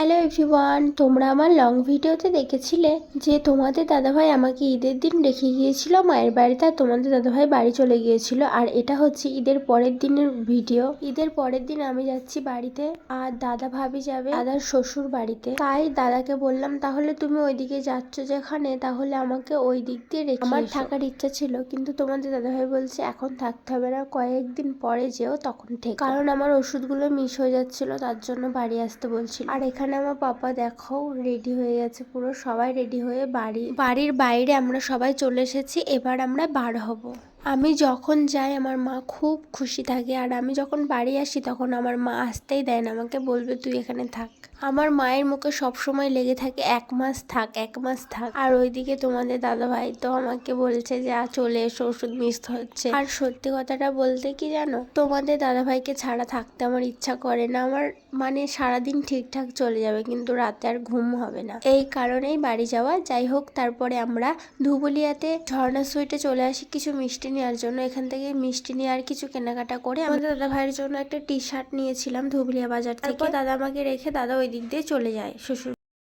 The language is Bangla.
হ্যালো এভরিওয়ান তোমরা আমার লং ভিডিওতে দেখেছিলে যে তোমাদের দাদাভাই আমাকে ঈদের দিন রেখে গিয়েছিল মায়ের বাড়িতে আর তোমাদের দাদাভাই বাড়ি চলে গিয়েছিল। আর এটা হচ্ছে ঈদের পরের দিনের ভিডিও ঈদের পরের দিন আমি যাচ্ছি বাড়িতে আর দাদা ভাবি যাবে দাদার শ্বশুর বাড়িতে। তাই দাদাকে বললাম তাহলে তুমি ওইদিকে যাচ্ছ যেখানে তাহলে আমাকে ওই দিক দিয়ে রেখে আমার থাকার ইচ্ছা ছিল কিন্তু তোমাদের দাদাভাই বলছে এখন থাকতে হবে না কয়েকদিন পরে যেও তখন থেকে। কারণ আমার ওষুধগুলো মিস হয়ে যাচ্ছিল তার জন্য বাড়ি আসতে বলছিল। আর এখানে আমার পাপা, দেখো রেডি হয়ে গেছে পুরো। সবাই রেডি হয়ে বাড়ি, বাড়ির বাইরে আমরা সবাই চলে এসেছি। এবার আমরা বার হব। আমি যখন যাই আমার মা খুব খুশি থাকে আর আমি যখন বাড়ি আসি তখন আমার মা আসতেই দেয় না, আমাকে বলবে, তুই এখানে থাক। আমার মায়ের মুখে সব সময় লেগে থাকে, এক মাস থাক, এক মাস থাক। আর ওইদিকে তোমাদের দাদাভাই তো আমাকে বলছে যে, আ, চলে এসো, ওষুধ মিস হচ্ছে। আর সত্যি কথাটা বলতে কি জানো? তোমাদের দাদাভাইকে ছাড়া থাকতে আমার ইচ্ছা করে না। আমার মানে সারাদিন ঠিকঠাক চলে যাবে, কিন্তু রাতে আর ঘুম হবে না। এই কারণেই বাড়ি যাওয়া। যাই হোক, তারপরে আমরা ধুবুলিয়াতে ঝর্ণা সুইটে চলে আসি, কিছু মিষ্টি নেওয়ার জন্য এখান থেকে মিষ্টি নিয়ে আর কিছু কেনাকাটা করে আমাদের দাদা ভাইয়ের জন্য একটা টি শার্ট নিয়েছিলাম ধুবলিয়া বাজার থেকে। দাদা আমাকে রেখে দাদা ওই দিক দিয়ে চলে যায় শ্বশুর